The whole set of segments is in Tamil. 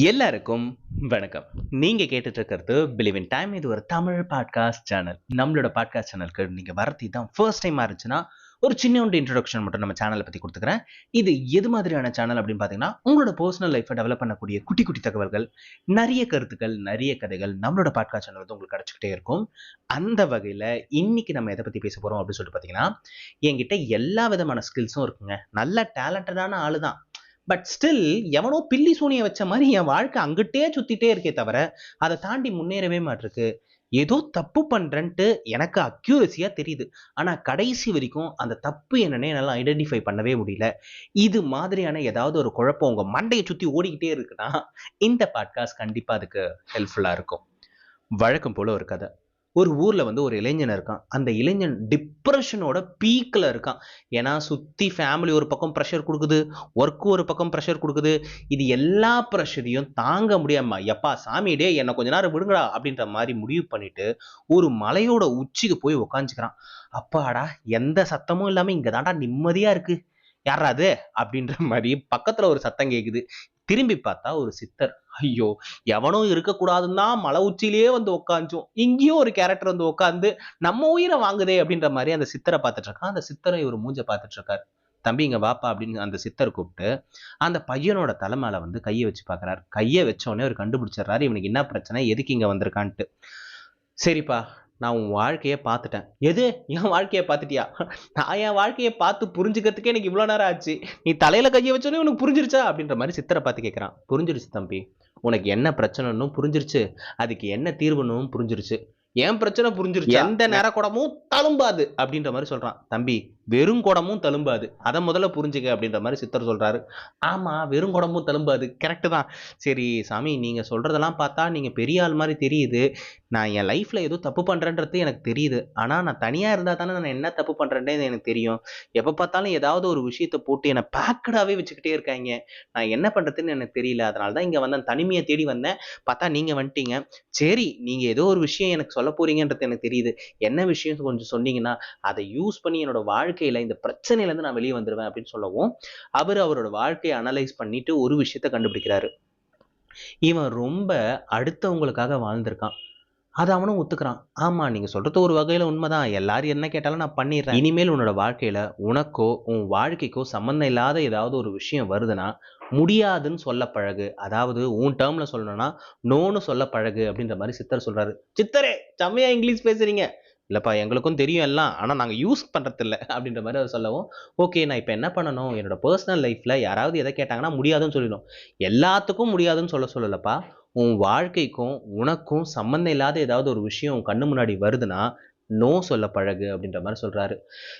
எல்லாருக்கும் வணக்கம். நீங்கள் கேட்டுட்டு இருக்கிறது பிலிவ் இன் டைம் இது ஒரு தமிழ் பாட்காஸ்ட் சேனல் நம்மளோட பாட்காஸ்ட் சேனலுக்கு நீங்கள் வரது தான் ஃபர்ஸ்ட் டைம் இருந்துச்சுன்னா ஒரு சின்ன ஒன்று இன்ட்ரடக்ஷன் மட்டும் நம்ம சேனலை பற்றி கொடுத்துக்கிறேன். இது எது மாதிரியான சேனல் அப்படின்னு பார்த்தீங்கன்னா உங்களோட பர்சனல் லைஃப்பை டெவலப் பண்ணக்கூடிய குட்டி குட்டி தகவல்கள் நிறைய கருத்துக்கள் நிறைய கதைகள் நம்மளோட பாட்காஸ்ட் சேனல் வந்து உங்களுக்கு கிடச்சிக்கிட்டே இருக்கும். அந்த வகையில் இன்னைக்கு நம்ம எதை பற்றி பேச போகிறோம் அப்படின்னு சொல்லிட்டு பார்த்தீங்கன்னா என்கிட்ட எல்லா விதமான ஸ்கில்ஸும் இருக்குங்க. நல்ல டேலண்டடான ஆளு தான் பட் ஸ்டில் எவனோ பில்லி சூனியை வச்ச மாதிரி என் வாழ்க்கை அங்கிட்டே சுத்திட்டே இருக்கே தவிர அதை தாண்டி முன்னேறவே மாட்டிருக்கு. ஏதோ தப்பு பண்றேன்ட்டு எனக்கு அக்யூரஸியா தெரியுது. ஆனா கடைசி வரைக்கும் அந்த தப்பு என்னன்னே என்னால் ஐடென்டிஃபை பண்ணவே முடியல. இது மாதிரியான ஏதாவது ஒரு குழப்பம் உங்க மண்டையை சுத்தி ஓடிக்கிட்டே இருக்குன்னா இந்த பாட்காஸ்ட் கண்டிப்பா அதுக்கு ஹெல்ப்ஃபுல்லா இருக்கும். வழக்கம் போல ஒரு கதை. ஒரு ஊரில் வந்து ஒரு இளைஞன் இருக்கான். அந்த இளைஞன் டிப்ரெஷனோட பீக்கில் இருக்கான். ஏன்னா சுற்றி ஃபேமிலி ஒரு பக்கம் ப்ரெஷர் கொடுக்குது ஒர்க்கு ஒரு பக்கம் ப்ரெஷர் கொடுக்குது. இது எல்லா ப்ரெஷரையும் தாங்க முடியாம எப்பா சாமி டே என்னை கொஞ்ச நேரம் விடுங்கடா அப்படின்ற மாதிரி முடிவு பண்ணிட்டு ஒரு மலையோட உச்சிக்கு போய் உக்காந்துக்கிறான். அப்பாடா எந்த சத்தமும் இல்லாமல் இங்கே தாண்டா நிம்மதியாக இருக்குது யாரா அது? அப்படின்ற மாதிரி பக்கத்தில் ஒரு சத்தம் கேட்குது திரும்பி பார்த்தா ஒரு சித்தர். ஐயோ எவனும் இருக்கக்கூடாதுன்னா மலை உச்சியிலேயே வந்து உட்காந்தும் இங்கேயும் ஒரு கேரக்டர் வந்து உட்காந்து நம்ம உயிரை வாங்குதே அப்படின்ற மாதிரி அந்த சித்தரை பார்த்துட்டு இருக்கான். அந்த சித்தரை இவர் மூஞ்ச பார்த்துட்டு இருக்காரு. தம்பி இங்க வாப்பா அப்படின்னு அந்த சித்தர் கூப்பிட்டு அந்த பையனோட தலை வந்து கையை வச்சு பார்க்குறாரு. கையை வச்சோடனே அவர் கண்டுபிடிச்சிடுறாரு. இவனுக்கு என்ன பிரச்சனை? எதுக்கு இங்க வந்திருக்கான்ட்டு? சரிப்பா நான் உன் வாழ்க்கையை பார்த்துட்டேன். எது? என் வாழ்க்கையை பார்த்துட்டியா? நான் என் வாழ்க்கையை பார்த்து புரிஞ்சுக்கிறதுக்கே எனக்கு இவ்வளோ நேரம் ஆச்சு. நீ தலையில கையை வச்சோன்னே உனக்கு புரிஞ்சிருச்சா? அப்படின்ற மாதிரி சித்தரை பார்த்து கேட்குறான். புரிஞ்சிருச்சு தம்பி. உனக்கு என்ன பிரச்சனைன்னு புரிஞ்சிருச்சு? அதுக்கு என்ன தீர்வுன்னு புரிஞ்சிருச்சு? என் பிரச்சனை புரிஞ்சிருச்சு? எந்த நேர குடமும் தழும்பாது அப்படின்ற மாதிரி சொல்றான். தம்பி வெறும் குடமும் தழும்பாது. அதை முதல்ல புரிஞ்சுக்க அப்படின்ற மாதிரி சித்தர் சொல்றாரு. ஆமா வெறும் குடமும் தழும்பாது. கரெக்டு தான். சரி சாமி நீங்க சொல்றதெல்லாம் பார்த்தா நீங்க பெரிய ஆள் மாதிரி தெரியுது. நான் என் லைஃப்பில் ஏதோ தப்பு பண்ணுறேன்றது எனக்கு தெரியுது. ஆனால் நான் தனியாக இருந்தால் தானே நான் என்ன தப்பு பண்றேன்னே எனக்கு தெரியும். எப்போ பார்த்தாலும் ஏதாவது ஒரு விஷயத்தை போட்டு என்னை பேக்கடாகவே வச்சுக்கிட்டே இருக்காங்க. நான் என்ன பண்ணுறதுன்னு எனக்கு தெரியல. அதனால தான் இங்க வந்தேன் தனிமையை தேடி வந்தேன். பார்த்தா நீங்கள் வந்துட்டீங்க. சரி நீங்கள் ஏதோ ஒரு விஷயம் எனக்கு சொல்ல போறீங்கன்றது எனக்கு தெரியுது. என்ன விஷயம் கொஞ்சம் சொன்னீங்கன்னா அதை யூஸ் பண்ணி என்னோட வாழ்க்கையில் இந்த பிரச்சனையிலேருந்து நான் வெளியே வந்துருவேன் அப்படின்னு சொல்லவும் அவர் அவரோட வாழ்க்கையை அனலைஸ் பண்ணிட்டு ஒரு விஷயத்த கண்டுபிடிக்கிறாரு. இவன் ரொம்ப அடுத்தவங்களுக்காக வாழ்ந்திருக்கான். அதை அவனும் ஒத்துக்கிறான். ஆமாம் நீங்கள் சொல்கிறது ஒரு வகையில் உண்மைதான். எல்லாரும் என்ன கேட்டாலும் நான் பண்ணிடுறேன் இனிமேல் உன்னோட வாழ்க்கையில் உனக்கோ உன் வாழ்க்கைக்கோ சம்மந்தம் இல்லாத ஏதாவது ஒரு விஷயம் வருதுன்னா முடியாதுன்னு சொல்ல பழகு. அதாவது உன் டேர்மில் சொல்லணும்னா நோன்னு சொல்ல பழகு அப்படின்ற மாதிரி சித்தர் சொல்கிறாரு சித்தரே செம்மையா இங்கிலீஷ் பேசுகிறீங்க இல்லைப்பா எங்களுக்கும் தெரியும் எல்லாம். ஆனால் நாங்கள் யூஸ் பண்ணுறதில்ல அப்படின்ற மாதிரி அவர் சொல்லவும் ஓகே நான் இப்போ என்ன பண்ணணும்? என்னோட பர்சனல் லைஃப்பில் யாராவது எதை கேட்டாங்கன்னா முடியாதுன்னு சொல்லிடும் எல்லாத்துக்கும் முடியாதுன்னு சொல்ல சொல்லலப்பா. உன் வாழ்க்கைக்கும் உனக்கும் சம்மந்தம் இல்லாத ஏதாவது ஒரு விஷயம் உன் கண்ணு முன்னாடி வருதுன்னா நோ சொல்ல பழகு அப்படின்ற மாதிரி சொல்கிறாரு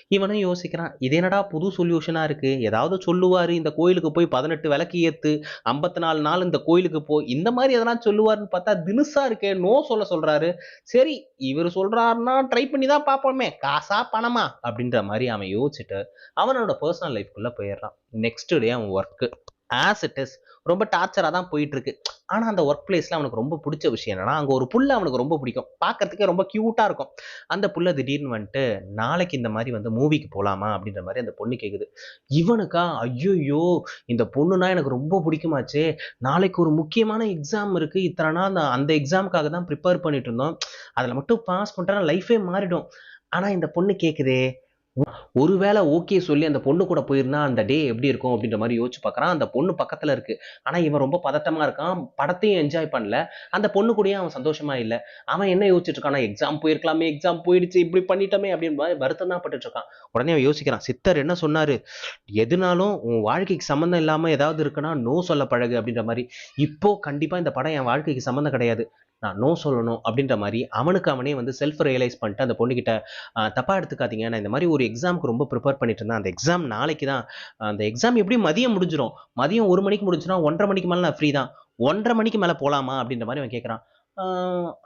இவனும் யோசிக்கிறான் இது என்னடா புது சொல்யூஷனாக இருக்குது ஏதாவது சொல்லுவார் இந்த கோயிலுக்கு போய் பதினெட்டு விளக்கு ஏற்று ஐம்பத்தி நாலு நாள் இந்த கோயிலுக்கு போ இந்த மாதிரி எதனா சொல்லுவாருன்னு பார்த்தா தினுசாக இருக்கே நோ சொல்ல சொல்கிறாரு சரி இவர் சொல்கிறாருன்னா ட்ரை பண்ணி தான் பார்ப்போமே காசா பணமா? அப்படின்ற மாதிரி அவன் யோசிச்சுட்டு அவனோட பர்சனல் லைஃப்குள்ளே போயிடுறான். நெக்ஸ்ட் டே அவன் ஒர்க்கு ஆஸ் இட் இஸ் ரொம்ப டார்ச்சராக தான் போயிட்டு இருக்கு ஆனால் அந்த ஒர்க் பிளேஸில் அவனுக்கு ரொம்ப பிடிச்ச விஷயம் என்னன்னா அங்கே ஒரு புல்லை அவனுக்கு ரொம்ப பிடிக்கும். பார்க்கறதுக்கே ரொம்ப க்யூட்டாக இருக்கும். அந்த புள்ள திடீர்னு வந்துட்டு நாளைக்கு இந்த மாதிரி வந்து மூவிக்கு போகலாமா அப்படின்ற மாதிரி அந்த பொண்ணு கேட்குது இவனுக்கா? ஐயோயோ! இந்த பொண்ணுனா எனக்கு ரொம்ப பிடிக்குமாச்சே. நாளைக்கு ஒரு முக்கியமான எக்ஸாம் இருக்குது இத்தனை நாள் அந்த அந்த எக்ஸாமுக்காக தான் ப்ரிப்பேர் பண்ணிட்டு இருந்தோம். அதில் மட்டும் பாஸ் பண்ணிட்டா லைஃபே மாறிடும். ஆனால் இந்த பொண்ணு கேட்குதே ஒருவேளை ஓகே சொல்லி அந்த பொண்ணு கூட போயிருந்தா அந்த டே எப்படி இருக்கும் அப்படின்ற மாதிரி யோசிச்சு பார்க்குறான். அந்த பொண்ணு பக்கத்தில் இருக்கு. ஆனால் இவன் ரொம்ப பதட்டமாக இருக்கான். படத்தையும் என்ஜாய் பண்ணல. அந்த பொண்ணு கூடயும் அவன் சந்தோஷமா இல்லை. அவன் என்ன யோசிச்சுட்டு இருக்கான் எக்ஸாம் போயிருக்கலாமே எக்ஸாம் போயிடுச்சு இப்படி பண்ணிட்டோமே அப்படின்னு மாதிரி வருத்தம் தான் பட்டுட்டு இருக்கான். உடனே அவன் யோசிக்கிறான் சித்தர் என்ன சொன்னார்? எதுனாலும் உன் வாழ்க்கைக்கு சம்மந்தம் இல்லாமல் ஏதாவது இருக்குன்னா நோ சொல்ல பழகு அப்படின்ற மாதிரி. இப்போ கண்டிப்பாக இந்த படம் என் வாழ்க்கைக்கு சம்மந்தம் கிடையாது. நான் நோ சொல்லணும் அப்படின்ற மாதிரி அவனுக்கு அவனே வந்து செல்ஃப் ரியலைஸ் பண்ணிட்டு அந்த பொண்ணுக்கிட்ட தப்பாக எடுத்துக்காதீங்க. நான் இந்த மாதிரி ஒரு எக்ஸாமுக்கு ரொம்ப ப்ரிப்பேர் பண்ணிட்டு இருந்தேன். அந்த எக்ஸாம் நாளைக்கு தான். அந்த எக்ஸாம் எப்படி மதியம் முடிஞ்சிடும் மதியம் ஒரு மணிக்கு முடிஞ்சுன்னா ஒன்றரை மணிக்கு மேலே நான் ஃப்ரீ தான். ஒன்றரை மணிக்கு மேலே போகலாமா அப்படின்ற மாதிரி அவன் கேட்குறான்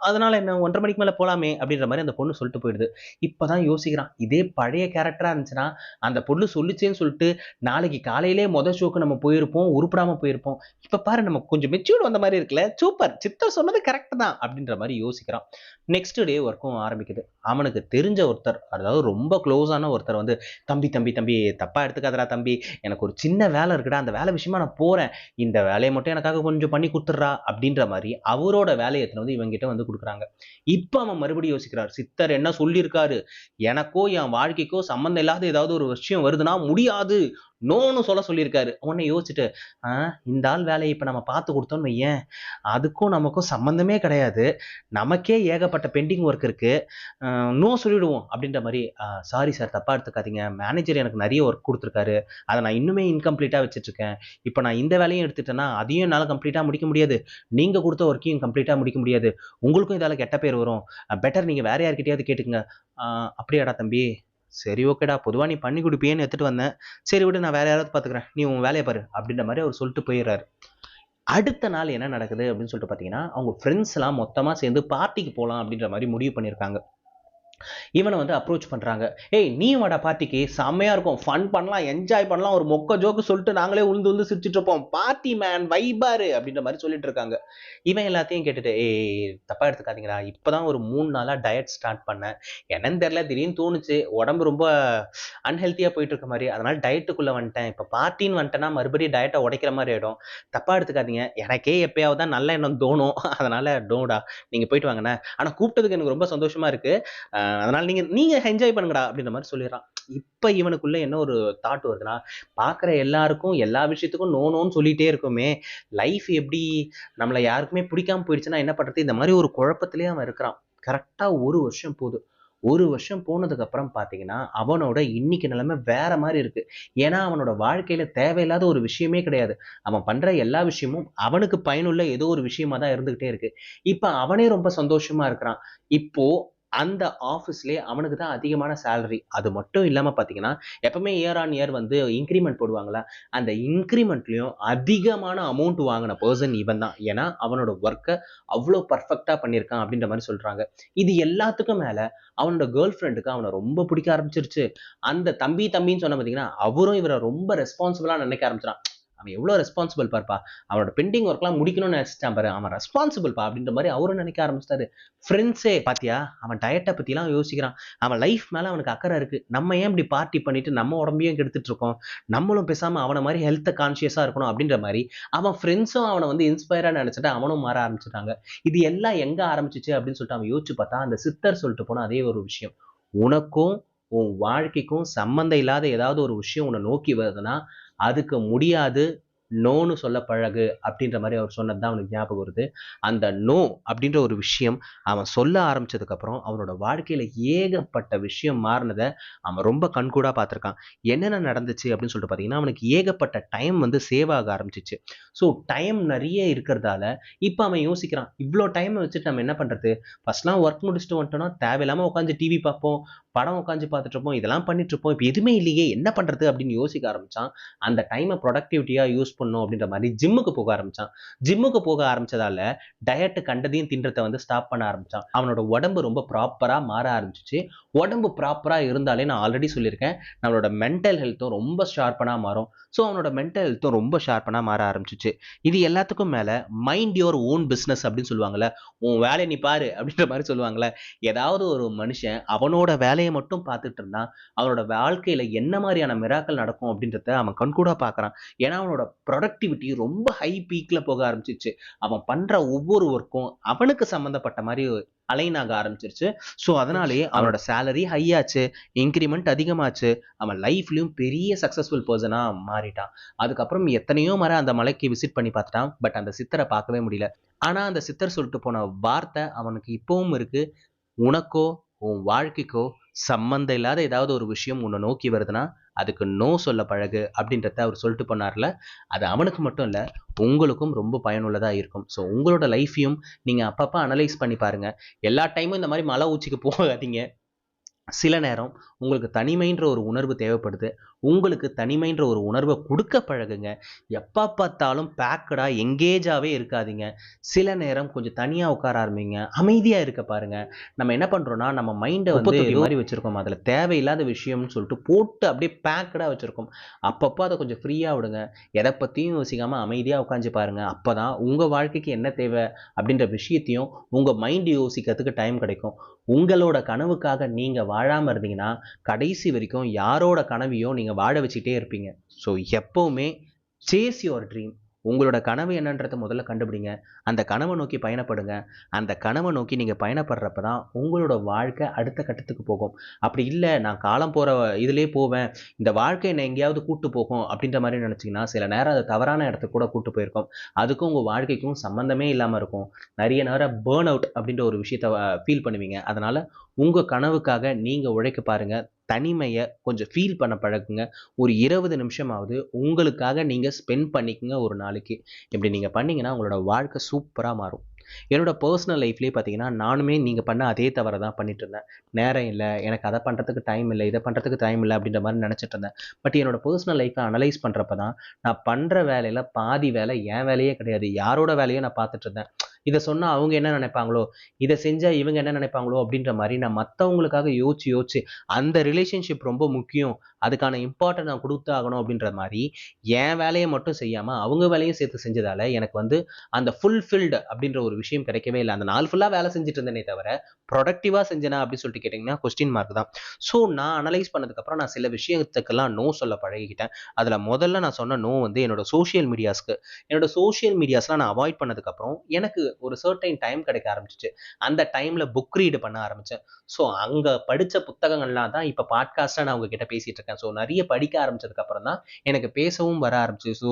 அதனால் என்ன ஒன்றரை மணிக்கு மேலே போகலாமே அப்படின்ற மாதிரி அந்த பொண்ணு சொல்லிட்டு போயிடுது. இப்போதான் யோசிக்கிறான். இதே பழைய கேரக்டராக இருந்துச்சுன்னா அந்த பொண்ணு சொல்லிச்சேன்னு சொல்லிட்டு நாளைக்கு காலையிலே மொதல் ஷோக்கு நம்ம போயிருப்போம் உருப்படாமல் போயிருப்போம். இப்போ பாரு நம்ம கொஞ்சம் மெச்சூர்டு வந்த மாதிரி இருக்குல்ல. சூப்பர் சித்தர் சொன்னது கரெக்ட் தான் அப்படின்ற மாதிரி யோசிக்கிறான். நெக்ஸ்ட் டே ஒர்க்கும் ஆரம்பிக்குது. அவனுக்கு தெரிஞ்ச ஒருத்தர் அதாவது ரொம்ப க்ளோஸான ஒருத்தர் வந்து தம்பி தம்பி தம்பி தப்பாக எடுத்துக்காதடா தம்பி. எனக்கு ஒரு சின்ன வேலை இருக்குடா. அந்த வேலை விஷயமா நான் போகிறேன் இந்த வேலையை மட்டும் எனக்காக கொஞ்சம் பண்ணி கொடுத்துட்றா. அப்படின்ற மாதிரி அவரோட வேலையை வந்து இவங்கிட்ட வந்து கொடுக்குறாங்க. இப்போ அவன் மறுபடியும் யோசிக்கிறார். சித்தர் என்ன சொல்லியிருக்காரு? எனக்கோ என் வாழ்க்கைக்கோ சம்மந்தம் இல்லாத ஏதாவது ஒரு விஷயம் வருதுன்னா முடியாது. நோன்னு சொல்ல சொல்லியிருக்காரு. உடனே யோசிச்சுட்டு இந்த ஆள் வேலையை இப்போ நம்ம பார்த்து கொடுத்தோன்னு வையேன். அதுக்கும் நமக்கும் சம்மந்தமே கிடையாது. நமக்கே ஏகப்பட்ட பெண்டிங் ஒர்க் இருக்குது நோ சொல்லிவிடுவோம் அப்படின்ற மாதிரி சாரி சார் தப்பாக எடுத்துக்காதீங்க. மேனேஜர் எனக்கு நிறைய ஒர்க் கொடுத்துருக்காரு. அதை நான் இன்னுமே இன்கம்ப்ளீட்டாக வச்சுட்ருக்கேன். இப்போ நான் இந்த வேலையும் எடுத்துட்டேன்னா அதையும் என்னால் கம்ப்ளீட்டாக முடிக்க முடியாது. நீங்கள் கொடுத்த ஒர்க்கையும் கம்ப்ளீட்டாக முடிக்க முடியாது. உங்களுக்கும் இதால் கெட்ட பேர் வரும். பெட்டர் நீங்கள் வேறு யார்கிட்டயாவது கேட்டுங்க அப்படியாடா தம்பி. சரி ஓகேடா. பொதுவாக நீ பண்ணி கொடுப்பியேன்னு எடுத்துகிட்டு வந்தேன். சரி விட நான் வேற யாராவது பார்த்துக்கிறேன் நீ உன் வேலையை பாரு அப்படின்ற மாதிரி அவர் சொல்லிட்டு போயிடுறாரு. அடுத்த நாள் என்ன நடக்குது அப்படின்னு சொல்லிட்டு பார்த்தீங்கன்னா அவங்க ஃப்ரெண்ட்ஸ் எல்லாம் மொத்தமாக சேர்ந்து பார்ட்டிக்கு போகலாம் அப்படின்ற மாதிரி முடிவு பண்ணியிருக்காங்க. இவனை வந்து அப்ரோச் பண்ணுறாங்க ஏய் நீ வட பார்ட்டிக்கு செம்மையாக இருக்கும். ஃபன் பண்ணலாம் என்ஜாய் பண்ணலாம் ஒரு மொக்க ஜோக்கு சொல்லிட்டு நாங்களே உழுந்து உழுந்து சிரிச்சிட்டு இருப்போம். பார்ட்டி மேன் வைபாரு அப்படின்ற மாதிரி சொல்லிட்டு இருக்காங்க. இவன் எல்லாத்தையும் கேட்டுட்டு ஏய் தப்பா எடுத்துக்காதீங்கடா. இப்போதான் ஒரு மூணு நாளாக டயட் ஸ்டார்ட் பண்ணேன். என்னன்னு தெரில திடீர்னு தோணுச்சு. உடம்பு ரொம்ப அன்ஹெல்த்தியாக போயிட்டு இருக்க மாதிரி. அதனால டயட்டுக்குள்ளே வந்துட்டேன். இப்போ பார்ட்டின்னு வந்துட்டேன்னா மறுபடியும் டயட்டை உடைக்கிற மாதிரி ஆகிடும் தப்பாக எடுத்துக்காதீங்க. எனக்கே எப்பயாவது தான் நல்ல எண்ணம் தோணும். அதனால டோடா நீங்கள் போயிட்டு வாங்கண்ணே. ஆனால் கூப்பிட்டதுக்கு எனக்கு ரொம்ப சந்தோஷமாக இருக்கு. அதனால நீங்க நீங்க என்ஜாய் பண்ணுங்கடா அப்படின்ற மாதிரி சொல்லிடுறான். இப்ப இவனுக்குள்ள என்ன ஒரு தாட் வருதுன்னா பாக்குற எல்லாருக்கும் எல்லா விஷயத்துக்கும் நோ நோன்னு சொல்லிட்டே இருக்குமே. லைஃப் எப்படி நம்மளை யாருக்குமே பிடிக்காம போயிடுச்சுன்னா என்ன பண்றது? இந்த மாதிரி ஒரு குழப்பத்திலே அவன் இருக்கிறான். கரெக்டா ஒரு வருஷம் போகுது. ஒரு வருஷம் போனதுக்கு அப்புறம் பாத்தீங்கன்னா அவனோட இன்னைக்கு நிலைமை வேற மாதிரி இருக்கு. ஏன்னா அவனோட வாழ்க்கையில தேவையில்லாத ஒரு விஷயமே கிடையாது. அவன் பண்ற எல்லா விஷயமும் அவனுக்கு பயனுள்ள ஏதோ ஒரு விஷயமா தான் இருந்துகிட்டே இருக்கு. இப்ப அவனே ரொம்ப சந்தோஷமா இருக்கிறான். இப்போ அந்த ஆஃபீஸ்லேயே அவனுக்கு தான் அதிகமான சேலரி அது மட்டும் இல்லாமல் பார்த்தீங்கன்னா எப்பவுமே இயர் ஆன் இயர் வந்து இன்க்ரிமெண்ட் போடுவாங்களா அந்த இன்க்ரிமெண்ட்லேயும் அதிகமான அமௌண்ட் வாங்கின பர்சன் இவன் தான் ஏன்னா அவனோட ஒர்க்கை அவ்வளோ பர்ஃபெக்டாக பண்ணியிருக்கான் அப்படின்ற மாதிரி சொல்கிறாங்க இது எல்லாத்துக்கும் மேலே அவனோட கேர்ள் ஃப்ரெண்டுக்கு அவனை ரொம்ப பிடிக்க ஆரம்பிச்சிருச்சு. அந்த தம்பி தம்பின்னு சொன்ன பார்த்தீங்கன்னா அவரும் இவரை ரொம்ப ரெஸ்பான்சிபிளாக நினைக்க ஆரம்பிச்சிடான் அவன் எவ்வளோ ரெஸ்பான்சிபிள் பார்ப்பா. அவனோட பெண்டிங் ஒர்க்லாம் முடிக்கணும்னு நினச்சிட்டான் பாரு. அவன் ரெஸ்பான்சிபிள்ப்பா அப்படின்ற மாதிரி அவரும் நினைக்க ஆரம்பிச்சிட்டாரு. ஃப்ரெண்ட்ஸே பாத்தியா? அவன் டயட்டை பற்றிலாம் யோசிக்கிறான். அவன் லைஃப் மேலே அவனுக்கு அக்கறை இருக்கு. நம்ம ஏன் இப்படி பார்ட்டி பண்ணிட்டு நம்ம உடம்பையும் கெடுத்துட்டு இருக்கோம்? நம்மளும் பேசாமல் அவனை மாதிரி ஹெல்த்தை கான்ஷியஸாக இருக்கணும் அப்படின்ற மாதிரி அவன் ஃப்ரெண்ட்ஸும் அவனை வந்து இன்ஸ்பயராக நினச்சிட்டு அவனும் மாற ஆரம்பிச்சிட்டாங்க. இது எல்லாம் எங்கே ஆரம்பிச்சிச்சு அப்படின்னு சொல்லிட்டு அவன் யோசிச்சு பார்த்தா அந்த சித்தர் சொல்லிட்டு போன அதே ஒரு விஷயம். உனக்கும் உன் வாழ்க்கைக்கும் சம்மந்தம் இல்லாத ஏதாவது ஒரு விஷயம் உன்னை நோக்கி வருதுன்னா அதுக்கு முடியாது நோன்னு சொல்ல பழகு அப்படின்ற மாதிரி அவர் சொன்னது தான் அவனுக்கு ஞாபகம் வருது. அந்த நோ அப்படின்ற ஒரு விஷயம் அவன் சொல்ல ஆரம்பிச்சதுக்கப்புறம் அவனோட வாழ்க்கையில் ஏகப்பட்ட விஷயம் மாறினதை அவன் ரொம்ப கண்கூடாக பார்த்துருக்கான். என்னென்ன நடந்துச்சு அப்படின்னு சொல்லிட்டு பார்த்தீங்கன்னா அவனுக்கு ஏகப்பட்ட டைம் வந்து சேவ் ஆக ஆரம்பிச்சிச்சு. ஸோ டைம் நிறைய இருக்கிறதால இப்போ அவன் யோசிக்கிறான் இவ்வளோ டைமை வச்சுட்டு நம்ம என்ன பண்ணுறது ஃபர்ஸ்ட்லாம் ஒர்க் முடிச்சுட்டு வந்துட்டோம்னா தேவையில்லாமல் உட்காந்து டிவி பார்ப்போம் படம் உட்காந்து பார்த்துட்டு இருப்போம் இதெல்லாம் பண்ணிட்டு இருப்போம் இப்போ எதுவுமே இல்லையே என்ன பண்ணுறது அப்படின்னு யோசிக்க ஆரம்பித்தான் அந்த டைமை ப்ரொடக்டிவிட்டியாக யூஸ் பண்ணும் அப்படின்ற மாதிரி ஜிம்முக்கு போக ஆரம்பிச்சான். ஜிம்முக்கு போக ஆரம்பித்ததால் டயட்டு கண்டதையும் தின்றதை வந்து ஸ்டாப் பண்ண ஆரம்பித்தான் அவனோட உடம்பு ரொம்ப ப்ராப்பராக மாற ஆரம்பிச்சிச்சு. உடம்பு ப்ராப்பராக இருந்தாலே நான் ஆல்ரெடி சொல்லியிருக்கேன் நம்மளோட மென்டல் ஹெல்த்தும் ரொம்ப ஷார்ப்பனாக மாறும். ஸோ அவனோட மென்டல் ஹெல்த்தும் ரொம்ப ஷார்ப்பனாக மாற ஆரம்பிச்சிச்சு. இது எல்லாத்துக்கும் மேலே மைண்ட் யுவர் ஓன் பிஸ்னஸ் அப்படின்னு சொல்லுவாங்கள்ல உன் வேலையை நீ பாரு அப்படின்ற மாதிரி சொல்லுவாங்கள்ல ஏதாவது ஒரு மனுஷன் அவனோட வேலையை மட்டும் பார்த்துட்டு இருந்தான் அவனோட வாழ்க்கையில என்ன மாதிரியான மிராக்கள் நடக்கும் அப்படின்றத அவன் கண்கூடா பார்க்கறான். ஏன்னா அவனோட ப்ரொடக்டிவிட்டி ரொம்ப ஹை பீக்ல போக ஆரம்பிச்சிச்சு அவன் பண்ற ஒவ்வொரு ஒர்க்கும் அவனுக்கு சம்மந்தப்பட்ட மாதிரி அலைன் ஆக ஆரம்பிச்சிருச்சு. ஸோ அதனாலேயே அவனோட சேலரி ஹையாச்சு இன்க்ரிமெண்ட் அதிகமாச்சு அவன் லைஃப்லயும் பெரிய சக்ஸஸ்ஃபுல் பர்சனா மாறிட்டான். அதுக்கப்புறம் எத்தனையோ முறை அந்த மலைக்கு விசிட் பண்ணி பார்த்துட்டான் பட் அந்த சித்தரை பார்க்கவே முடியல. ஆனா அந்த சித்தர் சொல்லிட்டு போன வார்த்தை அவனுக்கு இப்பவும் இருக்கு. உனக்கோ உன் வாழ்க்கைக்கோ சம்மந்தம் இல்லாத ஏதாவது ஒரு விஷயம் உன்னை நோக்கி வருதுன்னா அதுக்கு நோ சொல்ல பழகு அப்படின்றத அவர் சொல்லிட்டு பண்ணார்ல அது அவனுக்கு மட்டும் இல்லை உங்களுக்கும் ரொம்ப பயனுள்ளதாக இருக்கும். ஸோ உங்களோட லைஃப்பையும் நீங்கள் அப்பப்போ அனலைஸ் பண்ணி பாருங்கள் எல்லா டைமும் இந்த மாதிரி மலை உச்சிக்கு போகாதீங்க. சில நேரம் உங்களுக்கு தனிமைன்ற ஒரு உணர்வு தேவைப்படுது. உங்களுக்கு தனிமைன்ற ஒரு உணர்வை கொடுக்க பழகுங்க. எப்போ பார்த்தாலும் பேக்கடாக எங்கேஜாகவே இருக்காதீங்க. சில நேரம் கொஞ்சம் தனியாக உட்கார ஆரம்பிங்க. அமைதியாக இருக்க பாருங்க. நம்ம என்ன பண்ணுறோம்னா நம்ம மைண்டை வந்து இது மாதிரி வச்சுருக்கோம். அதில் தேவையில்லாத விஷயம்னு சொல்லிட்டு போட்டு அப்படியே பேக்கடாக வச்சுருக்கோம். அப்பப்போ அதை கொஞ்சம் ஃப்ரீயாக விடுங்க. எதை பற்றியும் யோசிக்காமல் அமைதியாக உட்காந்து பாருங்க. அப்போ தான் உங்கள் வாழ்க்கைக்கு என்ன தேவை அப்படின்ற விஷயத்தையும் உங்கள் மைண்டு யோசிக்கிறதுக்கு டைம் கிடைக்கும். உங்களோட கனவுக்காக நீங்கள் வாழாமல் இருந்தீங்கன்னா கடைசி வரைக்கும் யாரோட கனவையும் நீங்கள் நீங்கள் வாழ வச்சுக்கிட்டே இருப்பீங்க. ஸோ எப்போவுமே சேஸ் யுவர் ட்ரீம் உங்களோட கனவு என்னன்றதை முதல்ல கண்டுபிடிங்க. அந்த கனவை நோக்கி பயணப்படுங்க. அந்த கனவை நோக்கி நீங்கள் பயணப்படுறப்ப தான் உங்களோட வாழ்க்கை அடுத்த கட்டத்துக்கு போகும். அப்படி இல்லை நான் காலம் போகிற இதுலேயே போவேன். இந்த வாழ்க்கை என்னை எங்கேயாவது கூட்டு போகும் அப்படின்ற மாதிரி நினச்சிங்கன்னா சில நேரம் அது தவறான இடத்துக்கு கூட கூட்டு போயிருக்கோம். அதுக்கும் உங்கள் வாழ்க்கைக்கும் சம்மந்தமே இல்லாமல் இருக்கும். நிறைய நேரம் பேர்ன் அவுட் அப்படின்ற ஒரு விஷயத்த ஃபீல் பண்ணுவீங்க. அதனால் உங்கள் கனவுக்காக நீங்கள் உழைக்க பாருங்கள் தனிமையை கொஞ்சம் ஃபீல் பண்ண பழக்குங்க. ஒரு இருபது நிமிஷமாவது உங்களுக்காக நீங்கள் ஸ்பெண்ட் பண்ணிக்கங்க ஒரு நாளைக்கு. இப்படி நீங்கள் பண்ணிங்கன்னா உங்களோட வாழ்க்கை சூப்பராக மாறும். என்னோட பர்சனல் லைஃப்லேயே பார்த்தீங்கன்னா நானுமே நீங்கள் பண்ண அதே தவிர தான் பண்ணிட்டு இருந்தேன். நேரம் இல்லை எனக்கு அதை பண்ணுறதுக்கு டைம் இல்லை இதை பண்ணுறதுக்கு டைம் இல்லை அப்படின்ற மாதிரி நினச்சிட்டு இருந்தேன். பட் என்னோட பர்சனல் லைஃப்பை அனலைஸ் பண்ணுறப்ப தான் நான் பண்ணுற வேலையில் பாதி வேலை என் வேலையே கிடையாது. யாரோட வேலையோ நான் பார்த்துட்டு இருந்தேன். இதை சொன்னால் அவங்க என்ன நினைப்பாங்களோ? இதை செஞ்சால் இவங்க என்ன நினைப்பாங்களோ? அப்படின்ற மாதிரி நான் மற்றவங்களுக்காக யோசிச்சு யோசிச்சு அந்த ரிலேஷன்ஷிப் ரொம்ப முக்கியம். அதுக்கான இம்பார்ட்டன்ட் நான் கொடுத்தாகணும் அப்படின்ற மாதிரி என் வேலையை மட்டும் செய்யாமல் அவங்க வேலையும் சேர்த்து செஞ்சதால எனக்கு வந்து அந்த ஃபுல்ஃபில்டு அப்படின்ற ஒரு விஷயம் கிடைக்கவே இல்லை. அந்த நாள் ஃபுல்லாக வேலை செஞ்சுட்டு இருந்தேனே தவிர ப்ரொடக்டிவாக செஞ்சேனா அப்படின்னு சொல்லிட்டு கேட்டிங்கன்னா கொஸ்டின் மார்க் தான். ஸோ நான் அனலைஸ் பண்ணதுக்கப்புறம் நான் சில விஷயத்துக்கெல்லாம் நோ சொல்ல பழகிக்கிட்டேன். அதில் முதல்ல நான் சொன்ன நோ வந்து என்னோட சோஷியல் மீடியாஸ்க்கு என்னோட சோஷியல் மீடியாஸ்லாம் நான் அவாய்ட் பண்ணதுக்கப்புறம் எனக்கு ஒரு சர்டைன் டைம் கிடைக்க ஆரம்பிச்சிச்சு. அந்த டைமில் புக் ரீடு பண்ண ஆரம்பித்தேன் ஸோ அங்கே படித்த புத்தகங்கள்லாம் தான் இப்போ பாட்காஸ்ட்டாக நான் உங்ககிட்ட பேசிகிட்டு இருக்கேன். ஸோ நிறைய படிக்க ஆரம்பிச்சதுக்கப்புறம் தான் எனக்கு பேசவும் வர ஆரம்பிச்சு. ஸோ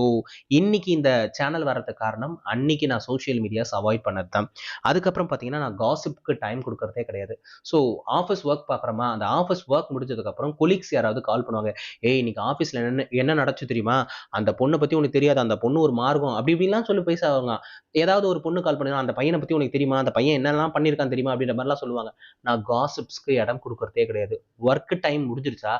இன்னைக்கு இந்த சேனல் வர்றதுக்கு காரணம் அன்னைக்கு நான் சோஷியல் மீடியாஸ் அவாய்ட் பண்ணது தான். அதுக்கப்புறம் பார்த்தீங்கன்னா நான் காசிப்க்கு டைம் கொடுக்கறதே கிடையாது. ஸோ ஆஃபீஸ் ஒர்க் பார்க்குறோமா அந்த ஆஃபீஸ் ஒர்க் முடிஞ்சதுக்கப்புறம் கொலீக்ஸ் யாராவது கால் பண்ணுவாங்க. ஏய் இன்னைக்கு ஆஃபீஸில் என்ன என்ன நடச்சு தெரியுமா? அந்த பொண்ணை பற்றி உனக்கு தெரியாது. அந்த பொண்ணு ஒரு மார்க்கம் அப்படி இப்படிலாம் சொல்லி பேசுவாங்க. ஏதாவது ஒரு பொண்ணு கால் பண்ணி அந்த பையனை பற்றி உனக்கு தெரியுமா? அந்த பையன் என்னெல்லாம் பண்ணியிருக்கான் தெரியுமா? அப்படின்ற மாதிரிலாம் சொல்லுவாங்க. நான் காசிப்ஸ்க்கு இடம் கொடுக்கறதே கிடையாது. ஒர்க் டைம் முடிஞ்சிருச்சா?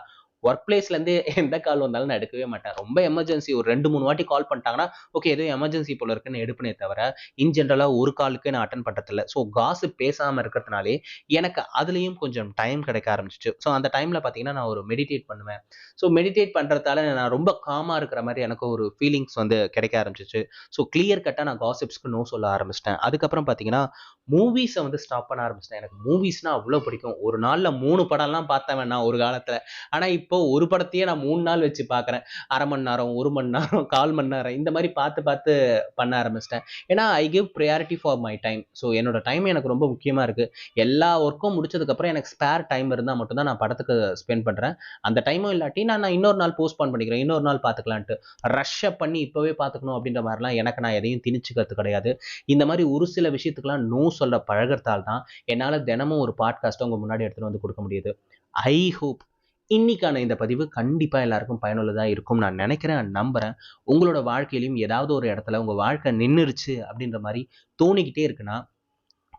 ஒர்க் பிளேஸ்லேருந்து எந்த கால் வந்தாலும் நான் எடுக்கவே மாட்டேன். ரொம்ப எமர்ஜென்சி ஒரு ரெண்டு மூணு வாட்டி கால் பண்ணிட்டாங்கன்னா ஓகே ஏதோ எமர்ஜென்சி போல இருக்குன்னு எடுப்பனே தவிர இன் ஜென்ரலாக ஒரு காலுக்கு நான் அட்டன் பண்ணுறதில்ல ஸோ காசு பேசாமல் இருக்கிறதுனாலே எனக்கு அதுலேயும் கொஞ்சம் டைம் கிடைக்க ஆரம்பிச்சிச்சு. ஸோ அந்த டைமில் பார்த்தீங்கன்னா நான் ஒரு மெடிடேட் பண்ணுவேன். ஸோ மெடிடேட் பண்ணுறதால நான் ரொம்ப காமாக இருக்கிற மாதிரி எனக்கு ஒரு ஃபீலிங்ஸ் வந்து கிடைக்க ஆரம்பிச்சிச்சு. ஸோ கிளியர் கட்டாக நான் காசிப்ஸ்க்கு நோ சொல்ல ஆரம்பிச்சிட்டேன். அதுக்கப்புறம் பார்த்தீங்கன்னா மூவிஸை வந்து ஸ்டாப் பண்ண ஆரம்பிச்சிட்டேன். எனக்கு மூவிஸ்னால் அவ்வளோ பிடிக்கும். ஒரு நாளில் மூணு படம்லாம் பார்த்தவன் நான் ஒரு காலத்தில். ஆனால் இப்போ இப்போ ஒரு படத்தையே நான் மூணு நாள் வச்சு பார்க்குறேன் அரை மணி நேரம் ஒரு மணி நேரம் கால் மணி நேரம் இந்த மாதிரி பார்த்து பார்த்து பண்ண ஆரம்பிச்சிட்டேன். ஏன்னா I give priority for my time so என்னோட டைம் எனக்கு ரொம்ப முக்கியமாக இருக்குது எல்லா ஒர்க்கும் முடிச்சதுக்கப்புறம் எனக்கு ஸ்பேர் டைம் இருந்தால் மட்டும்தான் நான் படத்துக்கு ஸ்பெண்ட் பண்ணுறேன் அந்த டைமும் இல்லாட்டி நான் நான் இன்னொரு நாள் போஸ்ட்பான் பண்ணிக்கிறேன். இன்னொரு நாள் பார்த்துக்கலான்ட்டு. ரஷ்ஷப் பண்ணி இப்போவே பார்த்துக்கணும் அப்படின்ற மாதிரிலாம் எனக்கு நான் எதையும் திணிச்சுக்கிறது கிடையாது. இந்த மாதிரி ஒரு சில விஷயத்துக்குலாம் நோ சொல்ல பழகிறதால் தான் என்னால் தினமும் ஒரு பாட்காஸ்ட்டை உங்கள் முன்னாடி எடுத்துகிட்டு வந்து கொடுக்க முடியுது. ஐ ஹோப் இன்னைக்கான இந்த பதிவு கண்டிப்பாக எல்லாருக்கும் பயனுள்ளதாக இருக்கும் நான் நினைக்கிறேன். நம்புகிறேன் உங்களோட வாழ்க்கையிலையும் ஏதாவது ஒரு இடத்துல உங்கள் வாழ்க்கை நின்றுருச்சு அப்படின்ற மாதிரி தோணிக்கிட்டே இருக்குன்னா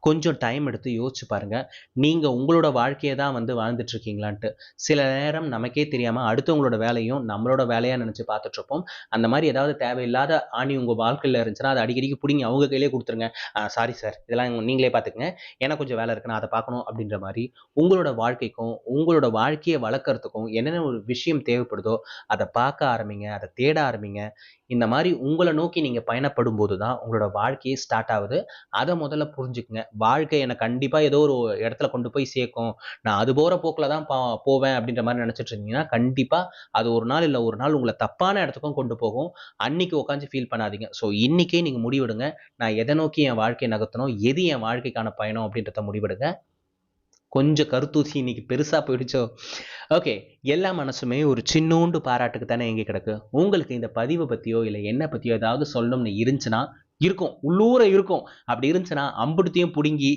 கொஞ்சம் டைம் எடுத்து யோசிச்சு பாருங்கள் நீங்கள் உங்களோட வாழ்க்கையை தான் வந்து வாழ்ந்துட்டுருக்கீங்களான்ட்டு. சில நேரம் நமக்கே தெரியாமல் அடுத்தவங்களோட வேலையும் நம்மளோட வேலையாக நினச்சி பார்த்துட்ருப்போம் அந்த மாதிரி ஏதாவது தேவையில்லாத ஆணி உங்கள் வாழ்க்கையில் இருந்துச்சுன்னா அதை அடிக்கடிக்கு பிடிங்க அவங்க கையிலே கொடுத்துருங்க. சாரி சார் இதெல்லாம் நீங்களே பார்த்துக்குங்க. எனக்கு கொஞ்சம் வேலை இருக்கு. நான் அதை பார்க்கணும். அப்படின்ற மாதிரி உங்களோட வாழ்க்கைக்கும் உங்களோட வாழ்க்கையை வளர்க்குறதுக்கும் என்னென்ன ஒரு விஷயம் தேவைப்படுதோ அதை பார்க்க ஆரம்பிங்க. அதை தேட ஆரம்பிங்க. இந்த மாதிரி உங்களை நோக்கி நீங்கள் பயணப்படும் போது தான் உங்களோட வாழ்க்கையே ஸ்டார்ட் ஆகுது. அதை முதல்ல புரிஞ்சுக்குங்க. வாழ்க்கை என்னை கண்டிப்பாக ஏதோ ஒரு இடத்துல கொண்டு போய் சேர்க்கும். நான் அது போகிற போக்கில் தான் பா போவேன் அப்படின்ற மாதிரி நினச்சிட்டு இருந்தீங்கன்னா கண்டிப்பாக அது ஒரு நாள் இல்லை ஒரு நாள் உங்களை தப்பான இடத்துக்கும் கொண்டு போகும். அன்னைக்கு உட்காந்து ஃபீல் பண்ணாதீங்க. ஸோ இன்றைக்கே நீங்கள் முடிவெடுங்க. நான் எதை நோக்கி என் வாழ்க்கையை நகர்த்தணும்? எது என் வாழ்க்கைக்கான பயணம் அப்படின்றத முடிவெடுங்க. கொஞ்சம் கருத்தூசி இன்னைக்கு பெருசாக போயிடுச்சோ? ஓகே எல்லா மனசுமே ஒரு சின்னோண்டு பாராட்டுக்கு தானே எங்கே கிடக்கு. உங்களுக்கு இந்த பதிவை பற்றியோ இல்லை என்ன பற்றியோ ஏதாவது சொல்லணும்னு இருந்துச்சுன்னா இருக்கும். உள்ளூர இருக்கும். அப்படி இருந்துச்சுன்னா அம்புடுத்தையும் பிடுங்கி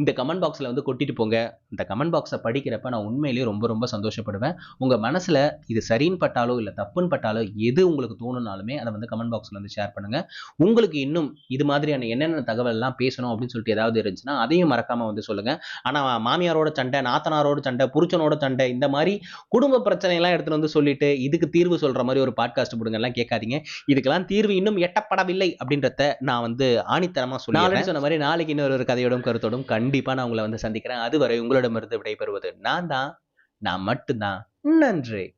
இந்த கமெண்ட் பாக்ஸில் வந்து கொட்டிட்டு போங்க. இந்த கமெண்ட் பாக்ஸை படிக்கிறப்ப நான் உண்மையிலேயே ரொம்ப ரொம்ப சந்தோஷப்படுவேன். உங்கள் மனசில் இது சரின்னு பட்டாலோ இல்லை தப்புன்னு பட்டாலோ எது உங்களுக்கு தோணுனாலுமே அதை வந்து கமெண்ட் பாக்ஸில் வந்து ஷேர் பண்ணுங்கள் உங்களுக்கு இன்னும் இது மாதிரியான என்னென்ன தகவல்லாம் பேசணும் அப்படின்னு சொல்லிட்டு ஏதாவது இருந்துச்சுன்னா அதையும் மறக்காமல் வந்து சொல்லுங்கள் ஆனால் மாமியாரோட சண்டை நாத்தனாரோட சண்டை புருஷனோட சண்டை இந்த மாதிரி குடும்ப பிரச்சனையெல்லாம் எடுத்துகிட்டு வந்து சொல்லிட்டு இதுக்கு தீர்வு சொல்கிற மாதிரி ஒரு பாட்காஸ்ட் போடுங்கலாம் கேட்காதீங்க. இதுக்கெல்லாம் தீர்வு இன்னும் எட்டப்படவில்லை அப்படின்றத நான் வந்து ஆணித்தரமாக சொல்லி சொன்ன மாதிரி நாளைக்கு இன்னொரு ஒரு கதையோடும் கருத்தோடும் கண்டிப்பாக நான் உங்களை வந்து சந்திக்கிறேன். அதுவரை உங்களிடமிருந்து விடைபெறுவது நான் தான். நான் மட்டும்தான். நன்றி.